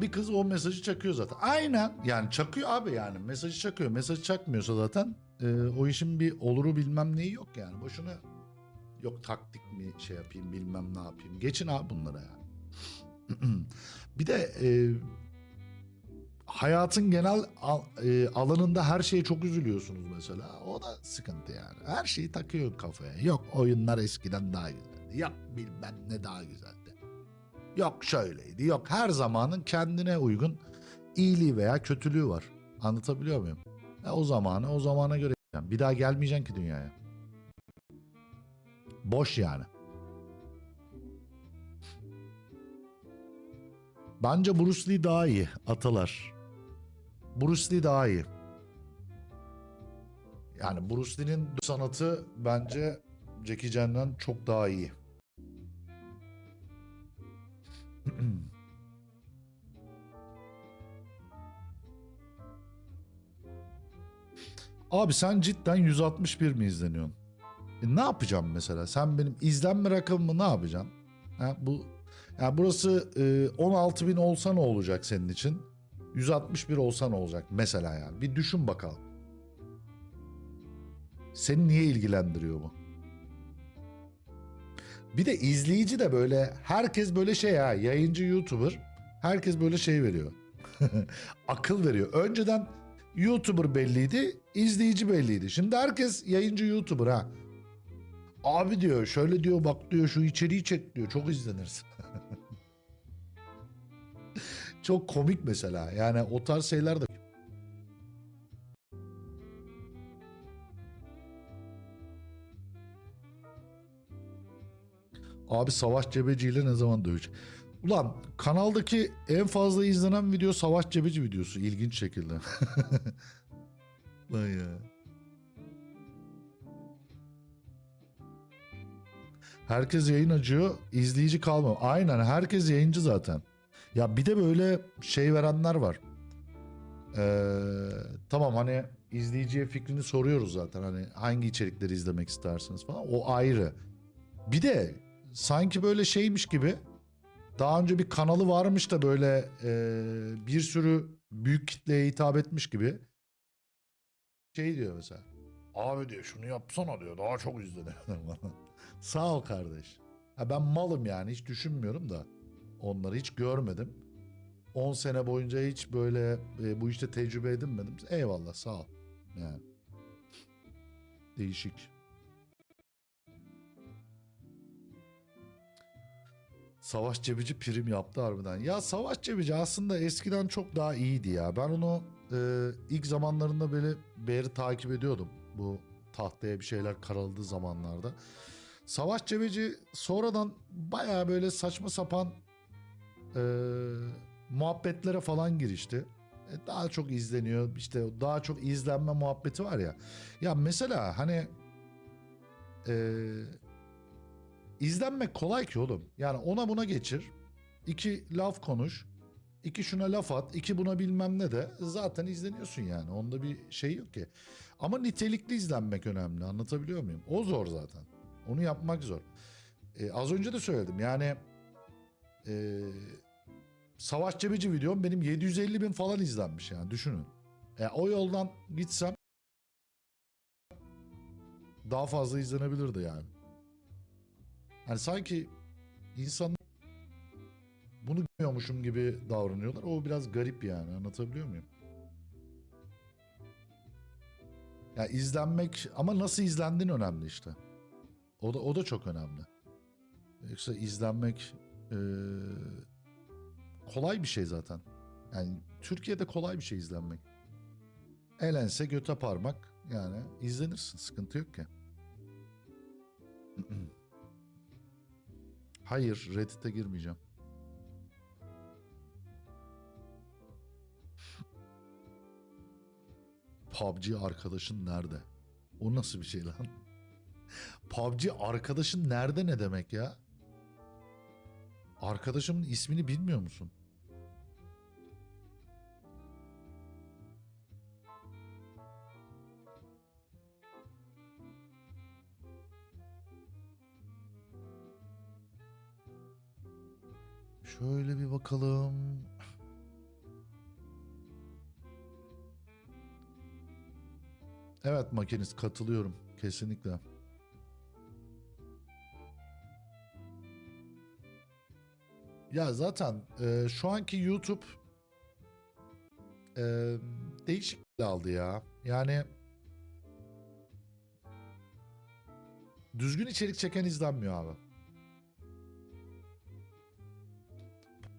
Bir kız o mesajı çakıyor zaten. Aynen yani çakıyor abi yani mesajı çakıyor. Mesajı çakmıyorsa zaten e, o işin bir oluru bilmem neyi yok yani. Boşuna yok taktik mi şey yapayım bilmem ne yapayım. Geçin abi bunlara yani. bir de e, hayatın genel al- e, alanında her şeye çok üzülüyorsunuz mesela. O da sıkıntı yani. Her şeyi takıyor kafaya. Yok oyunlar eskiden daha güzeldi. Yok bilmem ne daha güzeldi. Yok şöyleydi. Yok her zamanın kendine uygun iyiliği veya kötülüğü var. Anlatabiliyor muyum? E, o zamanı o zamana göre. Bir daha gelmeyeceksin ki dünyaya. Boş yani. Bence Bruce Lee daha iyi atalar. Bruce Lee daha iyi. Yani Bruce Lee'nin sanatı bence Jackie Chan'dan çok daha iyi. Abi sen cidden 161 mi izleniyorsun? E ne yapacağım mesela? Sen benim izlenme rakamımı ne yapacaksın? Ha, bu yani burası e, 16 bin olsa ne olacak senin için? 161 olsa ne olacak mesela yani? Bir düşün bakalım. Seni niye ilgilendiriyor bu? Bir de izleyici de böyle herkes böyle şey ha yayıncı YouTuber herkes böyle şey veriyor. Akıl veriyor. Önceden YouTuber belliydi, izleyici belliydi. Şimdi herkes yayıncı YouTuber ha. Abi diyor şöyle diyor bak diyor şu içeriği çek diyor çok izlenirsin. çok komik mesela yani o tarz şeyler de Abi Savaş Cebeci ile ne zaman dövecek? Ulan kanaldaki en fazla izlenen video Savaş Cebeci videosu ilginç şekilde. Lan ya. Herkes yayın açıyor, izleyici kalmıyor. Aynen herkes yayıncı zaten. Ya bir de böyle şey verenler var. Ee, tamam hani izleyiciye fikrini soruyoruz zaten. Hani hangi içerikleri izlemek istersiniz falan. O ayrı. Bir de sanki böyle şeymiş gibi daha önce bir kanalı varmış da böyle e, bir sürü büyük kitleye hitap etmiş gibi şey diyor mesela. Abi diyor şunu yapsana diyor daha çok izlenir. Sağ ol kardeş. Ha ben malım yani hiç düşünmüyorum da onları hiç görmedim. 10 sene boyunca hiç böyle e, bu işte tecrübe edinmedim. Eyvallah sağ ol. Yani. Değişik. Savaş Cebici prim yaptı harbiden. Ya Savaş Cebici aslında eskiden çok daha iyiydi ya. Ben onu e, ilk zamanlarında böyle beri takip ediyordum. Bu tahtaya bir şeyler karaladığı zamanlarda. Savaş Cebeci sonradan baya böyle saçma sapan e, muhabbetlere falan girişti. E, daha çok izleniyor. İşte daha çok izlenme muhabbeti var ya. Ya mesela hani e, izlenmek kolay ki oğlum. Yani ona buna geçir. iki laf konuş. iki şuna laf at. iki buna bilmem ne de zaten izleniyorsun yani. Onda bir şey yok ki. Ama nitelikli izlenmek önemli. Anlatabiliyor muyum? O zor zaten. Onu yapmak zor. Ee, az önce de söyledim. Yani ee, Savaş Cebeci videom benim 750 bin falan izlenmiş yani düşünün. E, o yoldan gitsem daha fazla izlenebilirdi yani. Hani sanki insan bunu bilmiyormuşum gibi davranıyorlar. O biraz garip yani anlatabiliyor muyum? Ya izlenmek ama nasıl izlendiğin önemli işte. O da o da çok önemli. Yoksa izlenmek eee, kolay bir şey zaten. Yani Türkiye'de kolay bir şey izlenmek. Elense göte parmak yani izlenirsin sıkıntı yok ki. Hayır Reddit'e girmeyeceğim. PUBG arkadaşın nerede? O nasıl bir şey lan? PUBG arkadaşın nerede ne demek ya? Arkadaşımın ismini bilmiyor musun? Şöyle bir bakalım. Evet makinist katılıyorum kesinlikle. Ya zaten e, şu anki YouTube e, değişik aldı ya. Yani düzgün içerik çeken izlenmiyor abi.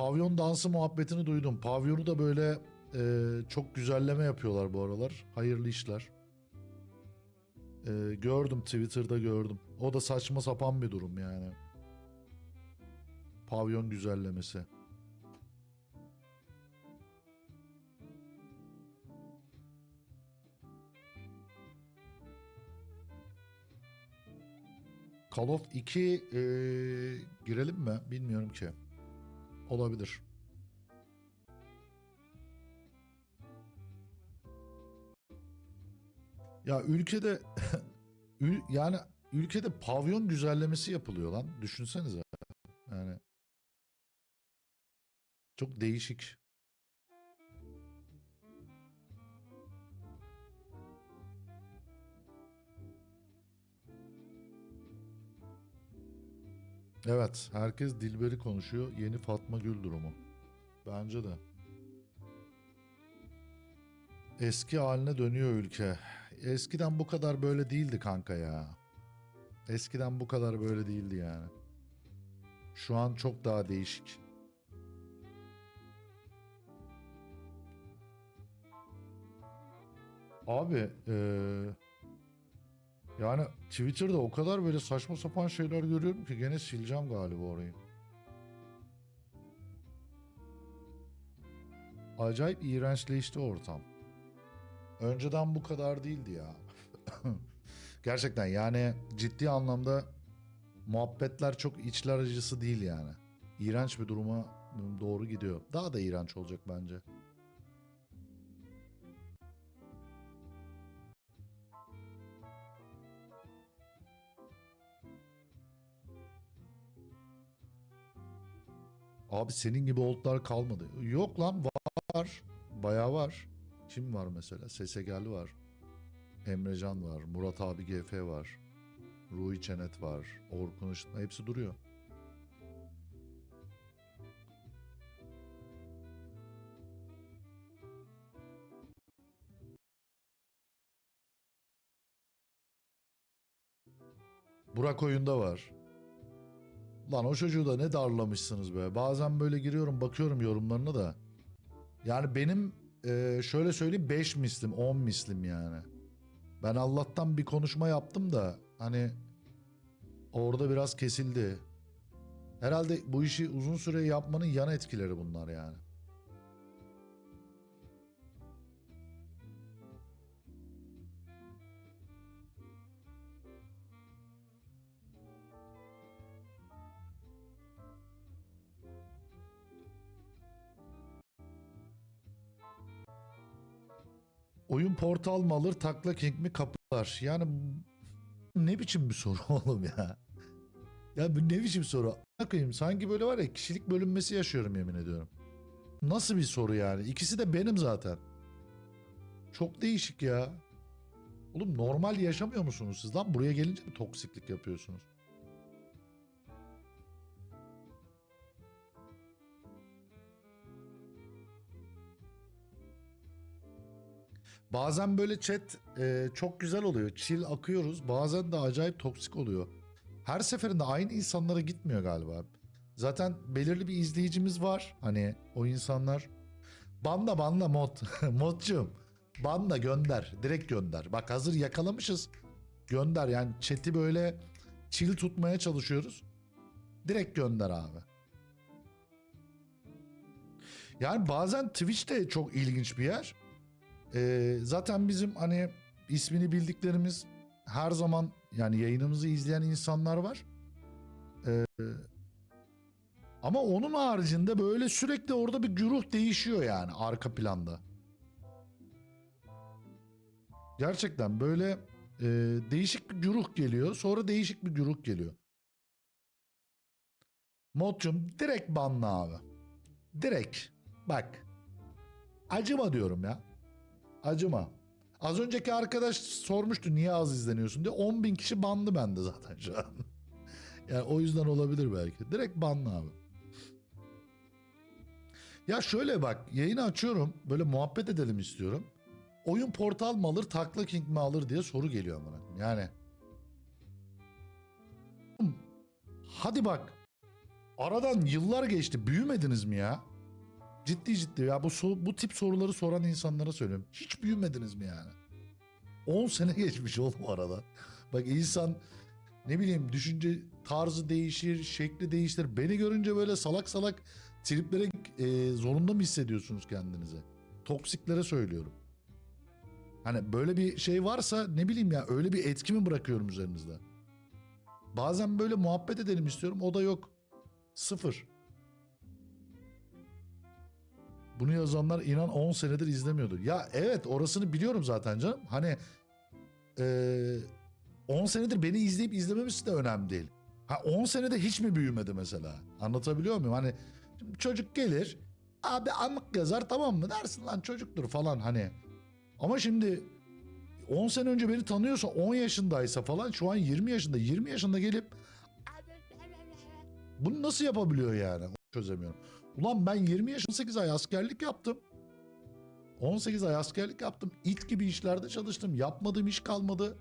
Pavyon dansı muhabbetini duydum. Pavyonu da böyle e, çok güzelleme yapıyorlar bu aralar. Hayırlı işler. E, gördüm Twitter'da gördüm. O da saçma sapan bir durum yani. Pavyon güzellemesi. Call of 2 e, girelim mi? Bilmiyorum ki. Olabilir. Ya ülkede ül- yani ülkede pavyon güzellemesi yapılıyor lan. Düşünsenize. Yani çok değişik. Evet, herkes Dilber'i konuşuyor. Yeni Fatma Gül durumu. Bence de. Eski haline dönüyor ülke. Eskiden bu kadar böyle değildi kanka ya. Eskiden bu kadar böyle değildi yani. Şu an çok daha değişik. Abi eee, yani Twitter'da o kadar böyle saçma sapan şeyler görüyorum ki gene sileceğim galiba orayı. Acayip iğrençleşti ortam. Önceden bu kadar değildi ya. Gerçekten yani ciddi anlamda muhabbetler çok içler acısı değil yani. İğrenç bir duruma doğru gidiyor. Daha da iğrenç olacak bence. Abi senin gibi oldlar kalmadı. Yok lan var. Bayağı var. Kim var mesela? Sesegel var. Emrecan var. Murat abi GF var. Ruhi Çenet var. Orkun Işıtma hepsi duruyor. Burak oyunda var. Lan o çocuğu da ne darlamışsınız be. Bazen böyle giriyorum bakıyorum yorumlarına da. Yani benim e, şöyle söyleyeyim 5 mislim 10 mislim yani. Ben Allah'tan bir konuşma yaptım da hani orada biraz kesildi. Herhalde bu işi uzun süre yapmanın yan etkileri bunlar yani. Oyun portal mı alır takla king mi kapılar? Yani ne biçim bir soru oğlum ya? Ya bu ne biçim soru? Bakayım sanki böyle var ya kişilik bölünmesi yaşıyorum yemin ediyorum. Nasıl bir soru yani? İkisi de benim zaten. Çok değişik ya. Oğlum normal yaşamıyor musunuz siz lan? Buraya gelince mi toksiklik yapıyorsunuz? Bazen böyle chat e, çok güzel oluyor. Chill akıyoruz. Bazen de acayip toksik oluyor. Her seferinde aynı insanlara gitmiyor galiba. Zaten belirli bir izleyicimiz var. Hani o insanlar. Banla banla mod. Modcum. Banla gönder. Direkt gönder. Bak hazır yakalamışız. Gönder yani chat'i böyle chill tutmaya çalışıyoruz. Direkt gönder abi. Yani bazen Twitch de çok ilginç bir yer. Ee, zaten bizim hani ismini bildiklerimiz her zaman yani yayınımızı izleyen insanlar var. Ee, ama onun haricinde böyle sürekli orada bir güruh değişiyor yani arka planda. Gerçekten böyle e, değişik bir güruh geliyor. Sonra değişik bir güruh geliyor. Modcum direkt banla abi. Direkt. Bak. Acıma diyorum ya. Acıma. Az önceki arkadaş sormuştu niye az izleniyorsun diye. 10 bin kişi banlı bende zaten şu an. yani o yüzden olabilir belki. Direkt banlı abi. Ya şöyle bak yayını açıyorum. Böyle muhabbet edelim istiyorum. Oyun portal mı alır takla king mi alır diye soru geliyor bana. Yani. Hadi bak. Aradan yıllar geçti. Büyümediniz mi ya? Ciddi ciddi ya bu bu tip soruları soran insanlara söylüyorum. Hiç büyümediniz mi yani? 10 sene geçmiş oğlum arada. Bak insan ne bileyim düşünce tarzı değişir, şekli değiştir. Beni görünce böyle salak salak triplere e, zorunda mı hissediyorsunuz kendinizi? Toksiklere söylüyorum. Hani böyle bir şey varsa ne bileyim ya öyle bir etki mi bırakıyorum üzerinizde? Bazen böyle muhabbet edelim istiyorum o da yok. Sıfır. Bunu yazanlar inan 10 senedir izlemiyordu. Ya evet orasını biliyorum zaten canım. Hani eee 10 senedir beni izleyip izlememesi de önemli değil. Ha 10 senede hiç mi büyümedi mesela? Anlatabiliyor muyum? Hani çocuk gelir abi amık yazar tamam mı dersin lan çocuktur falan hani. Ama şimdi 10 sene önce beni tanıyorsa 10 yaşındaysa falan şu an 20 yaşında 20 yaşında gelip bunu nasıl yapabiliyor yani? Çözemiyorum. Ulan ben 20 yaşında 18 ay askerlik yaptım. 18 ay askerlik yaptım. İt gibi işlerde çalıştım. Yapmadığım iş kalmadı.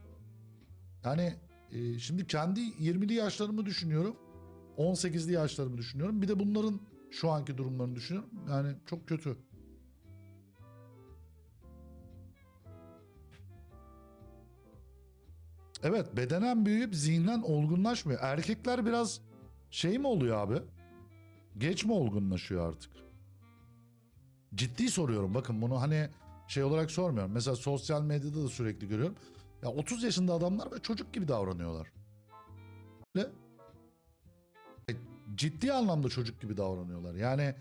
Yani e, şimdi kendi 20'li yaşlarımı düşünüyorum. 18'li yaşlarımı düşünüyorum. Bir de bunların şu anki durumlarını düşünüyorum. Yani çok kötü. Evet bedenen büyüyüp zihnen olgunlaşmıyor. Erkekler biraz şey mi oluyor abi? Geç mi olgunlaşıyor artık? Ciddi soruyorum bakın bunu hani şey olarak sormuyorum. Mesela sosyal medyada da sürekli görüyorum. Ya 30 yaşında adamlar böyle çocuk gibi davranıyorlar. Böyle e, ciddi anlamda çocuk gibi davranıyorlar. Yani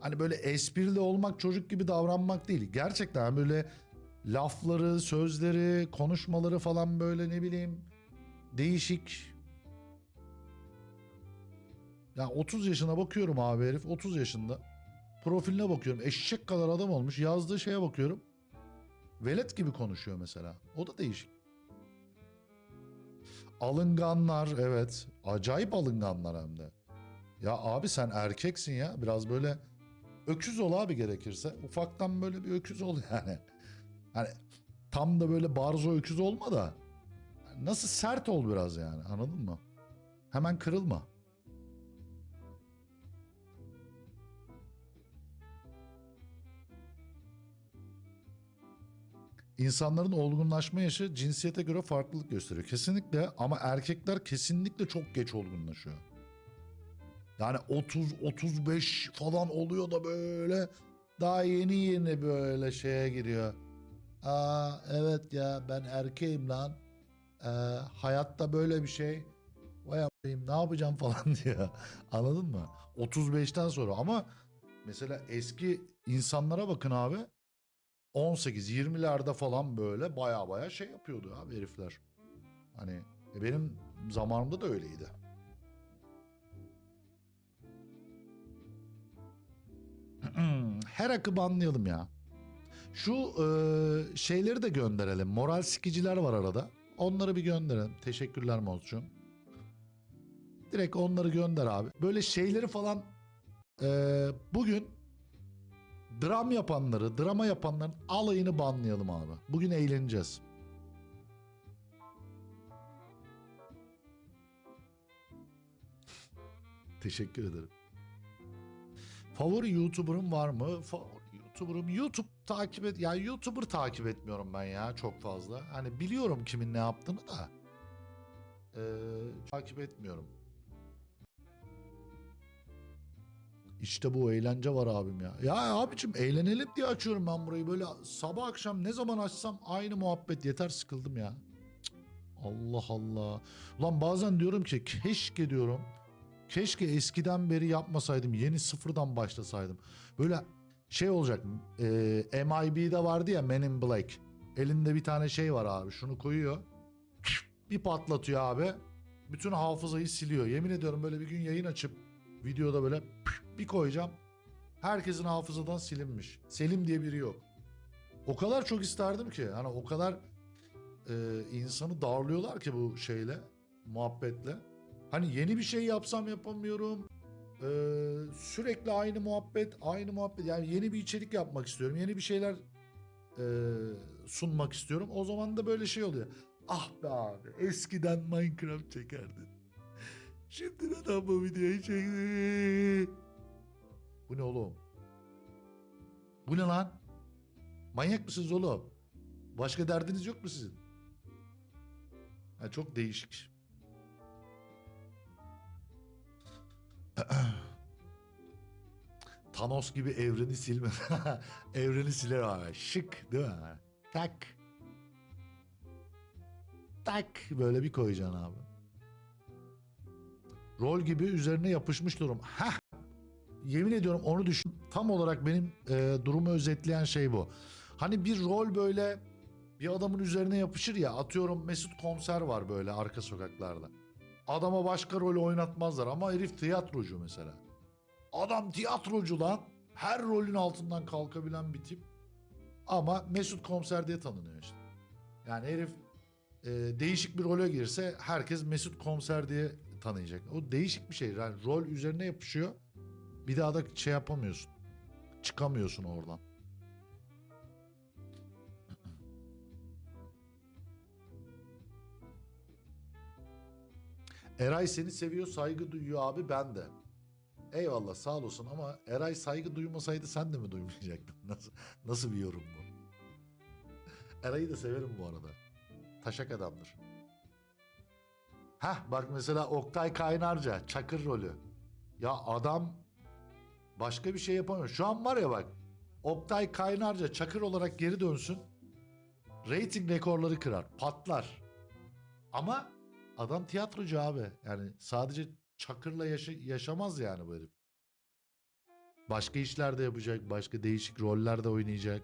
hani böyle esprili olmak çocuk gibi davranmak değil. Gerçekten böyle lafları, sözleri, konuşmaları falan böyle ne bileyim değişik. Ya 30 yaşına bakıyorum abi herif 30 yaşında. Profiline bakıyorum. Eşek kadar adam olmuş. Yazdığı şeye bakıyorum. Velet gibi konuşuyor mesela. O da değişik. Alınganlar evet. Acayip alınganlar hem de. Ya abi sen erkeksin ya. Biraz böyle öküz ol abi gerekirse. Ufaktan böyle bir öküz ol yani. Hani tam da böyle barzo öküz olma da. Nasıl sert ol biraz yani anladın mı? Hemen kırılma. İnsanların olgunlaşma yaşı cinsiyete göre farklılık gösteriyor. Kesinlikle ama erkekler kesinlikle çok geç olgunlaşıyor. Yani 30 35 falan oluyor da böyle daha yeni yeni böyle şeye giriyor. Aa evet ya ben erkeğim lan. Ee, hayatta böyle bir şey. Vay a**ayım, ne yapacağım falan diyor. Anladın mı? 35'ten sonra ama mesela eski insanlara bakın abi. 18-20'lerde falan böyle baya baya şey yapıyordu abi herifler. Hani e, benim zamanımda da öyleydi. Her akı banlayalım ya. Şu e, şeyleri de gönderelim. Moral sikiciler var arada. Onları bir gönderelim. Teşekkürler Mozcuğum. Direkt onları gönder abi. Böyle şeyleri falan e, bugün dram yapanları, drama yapanların alayını banlayalım abi. Bugün eğleneceğiz. Teşekkür ederim. Favori YouTuber'ın var mı? Favori YouTuber'ım YouTube takip et. Yani YouTuber takip etmiyorum ben ya çok fazla. Hani biliyorum kimin ne yaptığını da. Ee, takip etmiyorum. İşte bu eğlence var abim ya. Ya abicim eğlenelim diye açıyorum ben burayı. Böyle sabah akşam ne zaman açsam aynı muhabbet. Yeter sıkıldım ya. Allah Allah. Ulan bazen diyorum ki keşke diyorum. Keşke eskiden beri yapmasaydım. Yeni sıfırdan başlasaydım. Böyle şey olacak. E, MIB'de vardı ya Men in Black. Elinde bir tane şey var abi. Şunu koyuyor. Bir patlatıyor abi. Bütün hafızayı siliyor. Yemin ediyorum böyle bir gün yayın açıp videoda böyle bir koyacağım. Herkesin hafızadan silinmiş. Selim diye biri yok. O kadar çok isterdim ki. Hani o kadar e, insanı darlıyorlar ki bu şeyle, muhabbetle. Hani yeni bir şey yapsam yapamıyorum. E, sürekli aynı muhabbet, aynı muhabbet. Yani yeni bir içerik yapmak istiyorum. Yeni bir şeyler e, sunmak istiyorum. O zaman da böyle şey oluyor. Ah be abi eskiden Minecraft çekerdin. Şimdi neden bu videoyu çekti? Bu ne oğlum? Bu ne lan? Manyak mısınız oğlum? Başka derdiniz yok mu sizin? Ha, çok değişik. Thanos gibi evreni silme. evreni siler abi. Şık değil mi? Tak. Tak. Böyle bir koyacaksın abi. Rol gibi üzerine yapışmış durum. Heh. Yemin ediyorum onu düşün. Tam olarak benim e, durumu özetleyen şey bu. Hani bir rol böyle bir adamın üzerine yapışır ya. Atıyorum Mesut Komiser var böyle arka sokaklarda. Adama başka rol oynatmazlar ama herif tiyatrocu mesela. Adam tiyatrocu lan. Her rolün altından kalkabilen bir tip. Ama Mesut Komiser diye tanınıyor işte. Yani herif e, değişik bir role girse herkes Mesut Komiser diye tanıyacak. O değişik bir şey. Yani rol üzerine yapışıyor. Bir daha da şey yapamıyorsun. Çıkamıyorsun oradan. Eray seni seviyor, saygı duyuyor abi ben de. Eyvallah sağ olasın ama Eray saygı duymasaydı sen de mi duymayacaktın? Nasıl, nasıl bir yorum bu? Eray'ı da severim bu arada. Taşak adamdır. Heh bak mesela Oktay Kaynarca Çakır rolü. Ya adam başka bir şey yapamıyor. Şu an var ya bak Oktay Kaynarca Çakır olarak geri dönsün. Rating rekorları kırar. Patlar. Ama adam tiyatrocu abi. Yani sadece Çakır'la yaşa- yaşamaz yani bu herif. Başka işler de yapacak. Başka değişik rollerde oynayacak.